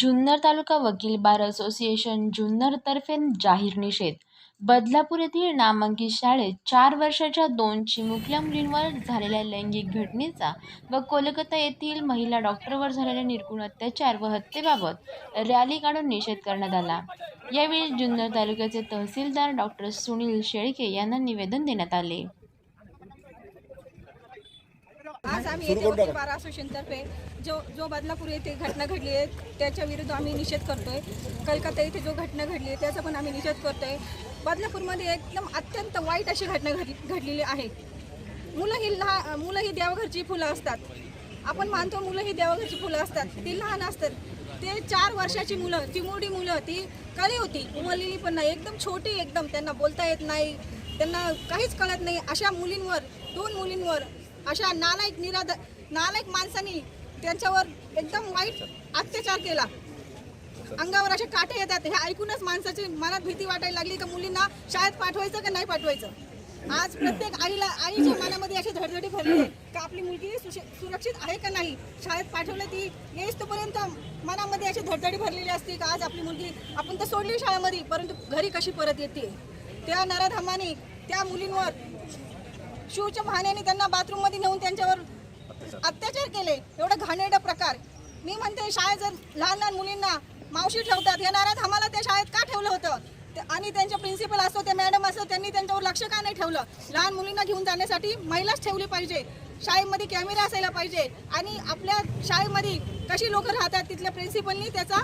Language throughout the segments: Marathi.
जुन्नर तालुका वकील बार असोसिएशन जुन्नरतर्फे जाहीर निषेध. बदलापूर येथील नामांकित शाळेत चार वर्षाच्या दोन चिमुकल्या मुलींवर झालेल्या लैंगिक घटनेचा व कोलकाता येथील महिला डॉक्टरवर झालेल्या निर्गुण अत्याचार व हत्येबाबत रॅली काढून निषेध करण्यात आला. यावेळी जुन्नर तालुक्याचे तहसीलदार डॉक्टर सुनील शेळके यांना निवेदन देण्यात आले. आज आम्ही येथे वकील बार असोसिएशनतर्फे जो जो बदलापूर येथे घटना घडली आहे त्याच्या विरुद्ध आम्ही निषेध करतोय. कलकत्ता येथे जो घटना घडली आहे त्याचा पण आम्ही निषेध करतोय. बदलापूरमध्ये एकदम अत्यंत वाईट अशी घटना घडली घडलेली आहे. मुलं ही लहान मुलं ही देवघरची फुलं असतात. आपण मानतो मुलं ही देवघरची फुलं असतात. ती लहान असतात. ते चार वर्षाची मुलं ती मोठी मुलं ती कळी होती. उमरलेली पण नाही. एकदम छोटी एकदम. त्यांना बोलता येत नाही. त्यांना काहीच कळत नाही. अशा मुलींवर दोन मुलींवर अशा नालायक निराध नालायक माणसांनी त्यांच्यावर एकदम वाईट अत्याचार केला. अंगावर असे काटे येतात हे ऐकूनच माणसाची मनात भीती वाटायला लागली का मुलींना शाळेत पाठवायचं का नाही पाठवायचं? आज प्रत्येक आईला आईच्या मनामध्ये अशी धडधडी भरली का आपली मुलगी सुरक्षित आहे का नाही? शाळेत पाठवलं ती येईस तोपर्यंत मनामध्ये अशी धडधडी भरलेली असते का आज आपली मुलगी आपण तर सोडली शाळेमध्ये परंतु घरी कशी परत येते? त्या नराधमाने त्या मुलींवर शिवच्या भाण्याने त्यांना बाथरूममध्ये नेऊन त्यांच्यावर अत्याचार केले. एवढं घाणेरडा प्रकार. मी म्हणते शाळेत जर लहान लहान मुलींना मावशी ठेवतात येणाऱ्यात आम्हाला त्या शाळेत का ठेवलं होतं? ते- आणि त्यांच्या प्रिन्सिपल असो ते मॅडम असो त्यांनी त्यांच्यावर लक्ष का नाही ठेवलं? लहान मुलींना घेऊन जाण्यासाठी महिलाच ठेवली पाहिजे. शाळेमध्ये कॅमेरा असायला पाहिजे. आणि आपल्या शाळेमध्ये कशी लोक राहतात तिथल्या प्रिन्सिपलनी त्याचा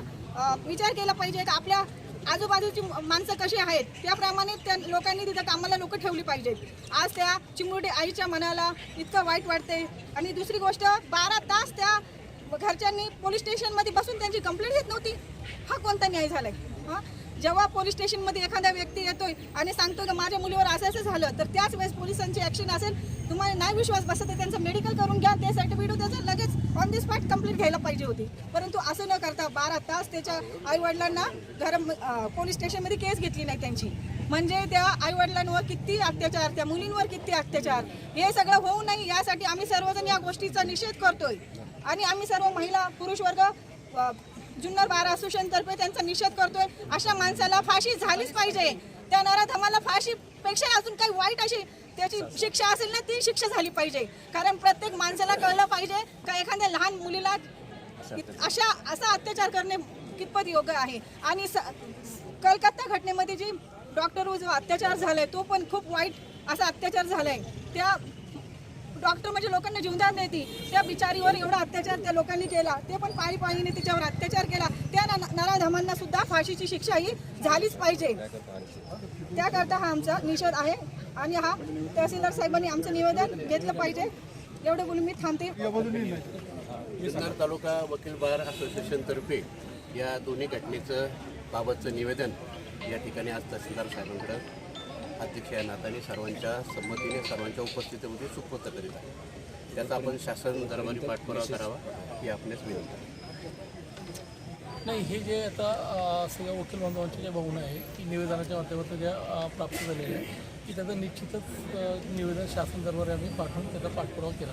विचार केला पाहिजे. का आपल्या आजूबाजूची माणसं कशी आहेत त्याप्रमाणे त्या लोकांनी तिथं कामाला लोक ठेवली पाहिजेत. आज त्या चिमुरडी आईच्या मनाला इतकं वाईट वाटते आणि दुसरी गोष्ट बारा तास त्या घरच्यांनी पोलीस स्टेशनमध्ये बसून त्यांची कंप्लेंट घेत नव्हती. हा कोणता न्याय झालाय? हां? जेव्हा पोलीस स्टेशनमध्ये एखादा व्यक्ती येतोय आणि सांगतो की माझ्या मुलीवर असं असं झालं तर त्याच वेळेस पोलिसांची ॲक्शन असेल. तुम्हाला नाही विश्वास बसत तर त्यांचं मेडिकल करून घ्या ते सर्टिफिकेट त्याचं लगेच ऑन दी स्पॉट कंप्लीट घ्यायला पाहिजे होती. परंतु असं न करता बारा तास त्याच्या आईवडिलांना घर पोलीस स्टेशनमध्ये केस घेतली नाही त्यांची. म्हणजे त्या आईवडिलांवर किती अत्याचार त्या मुलींवर किती अत्याचार हे सगळं होऊ नये यासाठी आम्ही सर्वजण या गोष्टीचा निषेध करतोय. आणि आम्ही सर्व महिला पुरुष वर्ग जुन्नर बार असोसिएशनतर्फे त्यांचा निषेध करतोय. अशा माणसाला फाशी झालीच पाहिजे. त्या नराधमाला फाशीपेक्षा अजून काही वाईट अशी त्याची शिक्षा असेल ना ती शिक्षा झाली पाहिजे. कारण प्रत्येक माणसाला कळलं पाहिजे का एखाद्या लहान मुलीला अशा असा अत्याचार करणे कितपत योग्य आहे. आणि स कलकत्ता घटनेमध्ये जी डॉक्टरवर जो अत्याचार झालाय तो पण खूप वाईट असा अत्याचार झालाय. त्या डॉक्टर म्हणजे लोकांना जीवदान देते. त्या बिचारीवर एवढा अत्याचार त्या लोकांनी केला. ते पण पायी पायीने तिच्यावर अत्याचार केला. त्या नराधमांना सुद्धा फाशीची शिक्षा ही झालीच पाहिजे. त्याकरता हा आमचा निषेध आहे. आणि हा तहसीलदार साहेबांनी आमचं निवेदन घेतलं पाहिजे. एवढं बोलून मी थांबते. तालुका वकील बार असोसिएशनतर्फे या दोन्ही घटनेचं बाबतचं निवेदन या ठिकाणी आज तहसीलदार साहेबांकडं अध्यक्ष या नात्याने सर्वांच्या संमतीने सर्वांच्या उपस्थितीमध्ये सुपूर्त करीत आहे त्याचा आपण शासन दरबारी पाठपुरावा करावा ही आपल्यास विनंती आहे. नाही हे जे आता सगळ्या वकील बांधवांची जे भावना आहे की निवेदनाच्या माध्यमातून ज्या प्राप्त झालेल्या आहे की त्याचं निश्चितच निवेदन शासन दरबारी आम्ही पाठवून त्याचा पाठपुरावा केला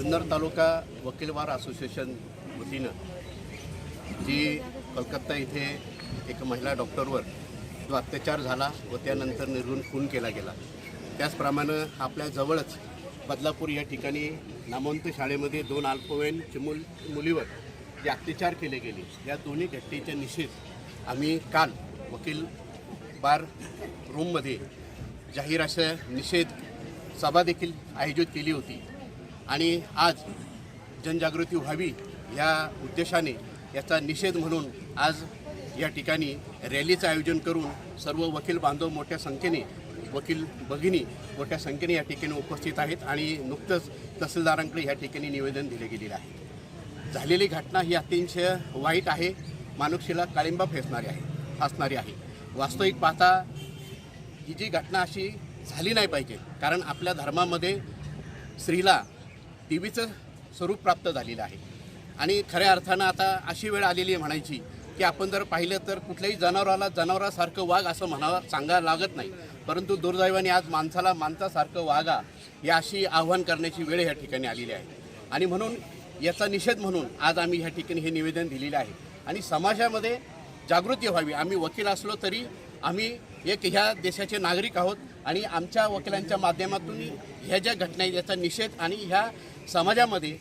जुन्नर तालुका वकीलवार असोसिएशन वतीनं जी कलकत्ता इथे एक महिला डॉक्टरवर जो अत्याचार झाला व त्यानंतर निर्गुण खून केला गेला. त्याचप्रमाणे आपल्या जवळच बदलापूर या ठिकाणी नामवंत शाळेमध्ये दोन अल्पवयीन चिमुल मुलीवर जे अत्याचार केले गेले या दोन्ही घटनेच्या निषेध आम्ही काल वकील बार रूममध्ये जाहीर अशा निषेध सभा देखील आयोजित केली होती. आणि आज जनजागृती व्हावी या उद्देशाने याचा निषेध म्हणून आज या ठिकाणी रॅलीचं आयोजन करून सर्व वकील बांधव मोठ्या संख्येने वकील भगिनी मोठ्या संख्येने या ठिकाणी उपस्थित आहेत आणि नुकतंच तहसीलदारांकडे या ठिकाणी निवेदन दिले गेलेलं आहे. झालेली घटना ही अतिशय वाईट आहे मानुक्षीला काळिंबा फेसणारी आहे फासणारी आहे. वास्तविक पाहता ही जी घटना अशी झाली नाही पाहिजे कारण आपल्या धर्मामध्ये स्त्रीला देवीचं स्वरूप प्राप्त झालेलं आहे. आणि खऱ्या अर्थानं आता अशी वेळ आलेली आहे म्हणायची की आपण जर पाहिलं तर कुठल्याही जनावराला जनावरासारखं वाघ असं म्हणावं सांगायला लागत नाही. परंतु दुर्दैवाने आज माणसाला माणसासारखं वागा या अशी आव्हान करण्याची वेळ या ठिकाणी आलेली आहे. आणि म्हणून याचा निषेध म्हणून आज आम्ही ह्या ठिकाणी हे निवेदन दिलेलं आहे. आणि समाजामध्ये जागृती व्हावी. आम्ही वकील असलो तरी आम्ही एक ह्या देशाचे नागरिक आहोत आणि आमच्या वकिलांच्या माध्यमातून ह्या ज्या घटना आहेत याचा निषेध आणि ह्या समाजामध्ये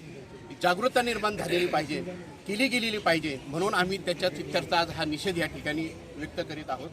जागरूकता निर्माण झालेली पाहिजे केली गेलेली पाहिजे म्हणून आम्ही त्याच्या तिथ्यर्थ आज हा निषेध या ठिकाणी व्यक्त करीत आहोत.